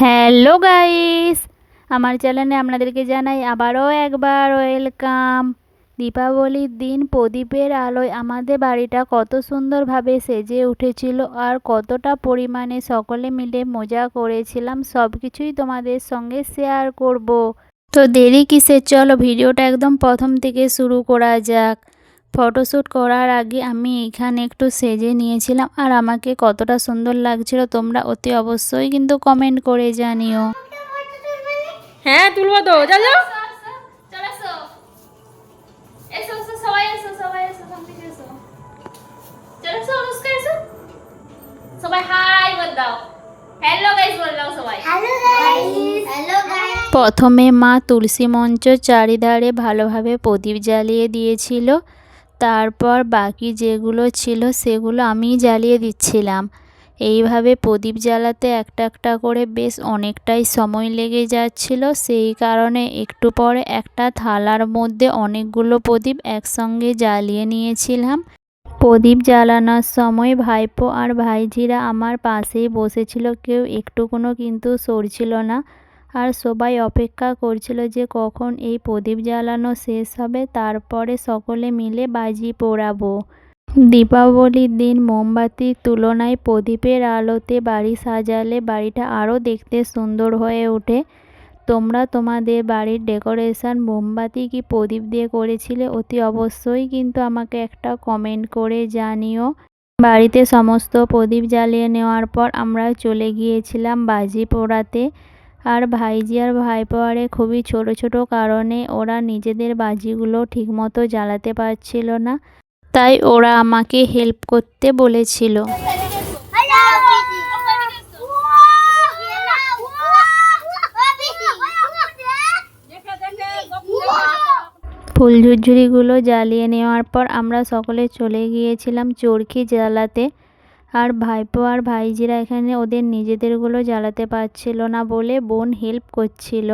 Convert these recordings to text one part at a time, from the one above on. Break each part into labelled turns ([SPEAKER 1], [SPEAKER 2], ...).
[SPEAKER 1] Hello guys, আমার চ্যানেলে আপনাদেরকে জানাই আবারও একবার ওয়েলকাম। দীপাবলির দিন প্রদীপের আলোয় আমাদের বাড়িটা কত সুন্দরভাবে সেজে উঠেছিল আর কতটা পরিমাণে সকলে মিলে মজা করেছিলাম সব কিছুই তোমাদের সঙ্গে শেয়ার করব। তো দেরি কিসের? চলো ভিডিওটা একদম প্রথম থেকে শুরু করা যাক। ফটোশ্যুট করার আগে আমি এখানে একটু সেজে নিয়েছিলাম আর আমাকে কতটা সুন্দর লাগছিল তোমরা অতি অবশ্যই কিন্তু কমেন্ট করে জানিও।
[SPEAKER 2] হ্যাঁ তুলবো তো চল যাও।
[SPEAKER 1] চলো এসো এসো এসো সবাই এসো সবাই এসো সামনে এসো চলো এসো অনুষ্কা এসো সবাই হাই বল দাও হ্যালো গাইস বল দাও সবাই
[SPEAKER 3] হ্যালো গাইস হ্যালো গাইস
[SPEAKER 1] প্রথমে মা তুলসী মঞ্চ চারিধারে ভালোভাবে প্রদীপ জ্বালিয়ে দিয়েছিল। তারপর বাকি যেগুলো ছিল সেগুলো আমি জ্বালিয়ে দিচ্ছিলাম। এইভাবে প্রদীপ জ্বালাতে একটা একটা করে বেশ অনেকটাই সময় লেগে যাচ্ছিল। সেই কারণে একটু পরে একটা থালার মধ্যে অনেকগুলো প্রদীপ একসঙ্গে জ্বালিয়ে নিয়েছিলাম। প্রদীপ জ্বালানোর সময় ভাইপো আর ভাইঝিরা আমার পাশেই বসেছিল। কেউ একটুকুনো কিন্তু সরছিল না। আর সবাই অপেক্ষা করছিল যে কখন এই প্রদীপ জ্বালানো শেষ হবে, তারপরে সকলে মিলে বাজি পোড়াবো। দীপাবলির দিন মোমবাতির তুলনায় প্রদীপের আলোতে বাড়ি সাজালে বাড়িটা আরও দেখতে সুন্দর হয়ে ওঠে। তোমরা তোমাদের বাড়ির ডেকোরেশন মোমবাতি কি প্রদীপ দিয়ে করেছিলে? অতি অবশ্যই, কিন্তু আমাকে একটা কমেন্ট করে জানিও। বাড়িতে সমস্ত প্রদীপ জ্বালিয়ে নেওয়ার পর আমরা চলে গিয়েছিলাম বাজি পোড়াতে। আর ভাইজি আর ভাইপোয়ারে খুবই ছোট ছোট কারণে ওরা নিজেদের বাজিগুলো ঠিকমতো জ্বালাতে পারছিল না। তাই ওরা আমাকে হেল্প করতে বলেছিল।
[SPEAKER 3] হ্যালো
[SPEAKER 1] ফুলঝুরঝুরিগুলো জ্বালিয়ে নেওয়ার পর আমরা সকলে চলে গিয়েছিলাম চরখি জ্বালাতে। আর ভাইপো আর ভাইজিরা এখানে ওদের নিজেদেরগুলো জ্বালাতে পারছিল না বলে বোন হেল্প করছিল।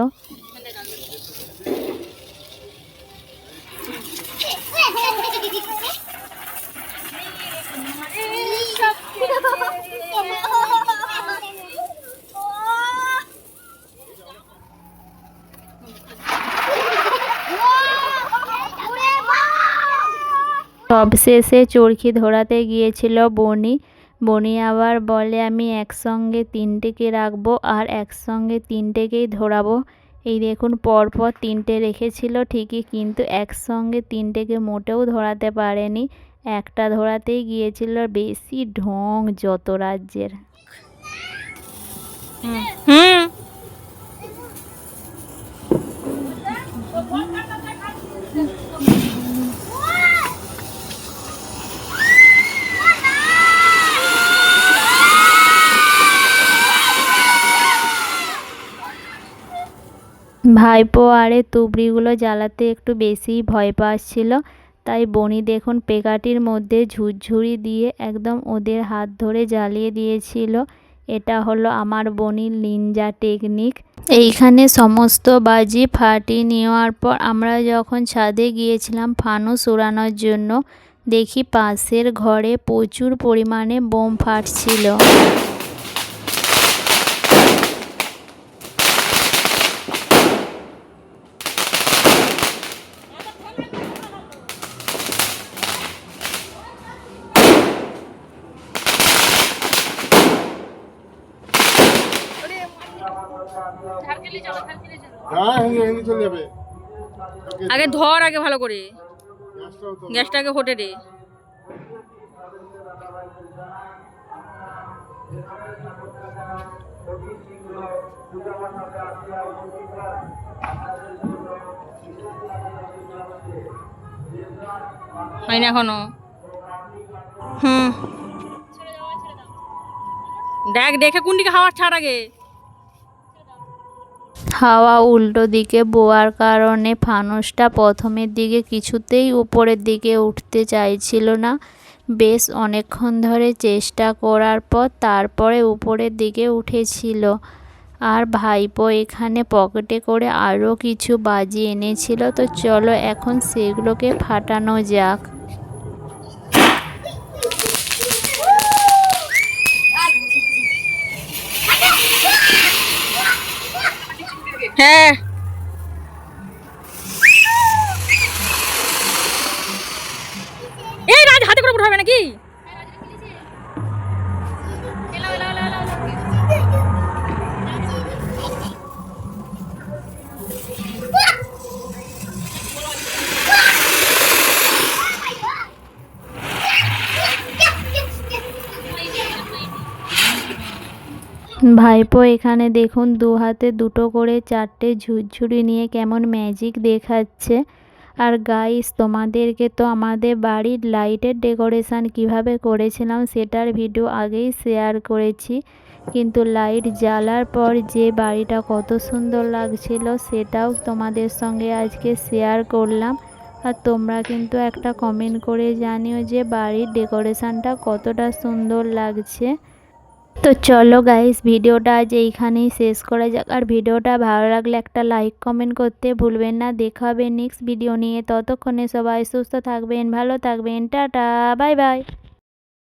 [SPEAKER 1] সবশেষে চরখি ধরাতে গিয়েছিল বনি। বনি আবার বলে, আমি একসঙ্গে তিনটেকে রাখব আর একসঙ্গে তিনটেকেই ধরাবো। এই দেখুন, পরপর তিনটে রেখেছিল ঠিকই, কিন্তু একসঙ্গে তিনটেকে মোটেও ধরাতে পারেনি। একটা ধরাতেই গিয়েছিল বেশি ঢং যত রাজ্যের।
[SPEAKER 2] হুম।
[SPEAKER 1] ভাইপো আরে তুবড়িগুলো জ্বালাতে একটু বেশিই ভয় পাচ্ছিল। তাই বনি দেখুন পেকাটির মধ্যে ঝুরঝুরি দিয়ে একদম ওদের হাত ধরে জ্বালিয়ে দিয়েছিল। এটা হলো আমার বনির নিনজা টেকনিক। এইখানে সমস্ত বাজি ফাটিয়ে নেওয়ার পর আমরা যখন ছাদে গিয়েছিলাম ফানুস উড়ানোর জন্য, দেখি পাশের ঘরে প্রচুর পরিমাণে বোম ফাটছিল।
[SPEAKER 4] হ্যাঁ চলে যাবে।
[SPEAKER 2] আগে ধর আগে ভালো করে। গ্যাসটা আগে ফোটে দে। হয় না এখনও? হুম। দেখ দেখে কোন দিকে হাওয়া ছাড় আগে।
[SPEAKER 1] হাওয়া উল্টো দিকে বোয়ার কারণে ফানুসটা প্রথমের দিকে কিছুতেই উপরের দিকে উঠতে চাইছিল না। বেশ অনেকক্ষণ ধরে চেষ্টা করার পর তারপরে উপরের দিকে উঠেছিল। আর ভাইপো এখানে পকেটে করে আরও কিছু বাজি এনেছিল। তো চলো এখন সেগুলোকে ফাটানো যাক।
[SPEAKER 2] হ্যাঁ। এই রাজ হাতে করে উঠাবে নাকি?
[SPEAKER 1] ভাইপো, এখানে দেখুন, দু হাতে দুটো করে চারটে ঝুরঝুরি নিয়ে কেমন ম্যাজিক দেখাচ্ছে। আর গাইস তোমাদেরকে তো আমাদের বাড়ির লাইটের ডেকোরেশন কীভাবে করেছিলাম সেটার ভিডিও আগেই শেয়ার করেছি। কিন্তু লাইট জ্বালার পর যে বাড়িটা কত সুন্দর লাগছিল সেটাও তোমাদের সঙ্গে আজকে শেয়ার করলাম। আর তোমরা কিন্তু একটা কমেন্ট করে জানিও যে বাড়ির ডেকোরেশনটা কতটা সুন্দর লাগছে। তো চলো গাইস ভিডিওটা আজ এইখানেই শেষ করা যাক। আর ভিডিওটা ভালো লাগলে একটা লাইক কমেন্ট করতে ভুলবেন না। দেখা হবে নেক্সট ভিডিও নিয়ে। ততক্ষণে সবাই সুস্থ থাকবেন, ভালো থাকবেন। Tata bye bye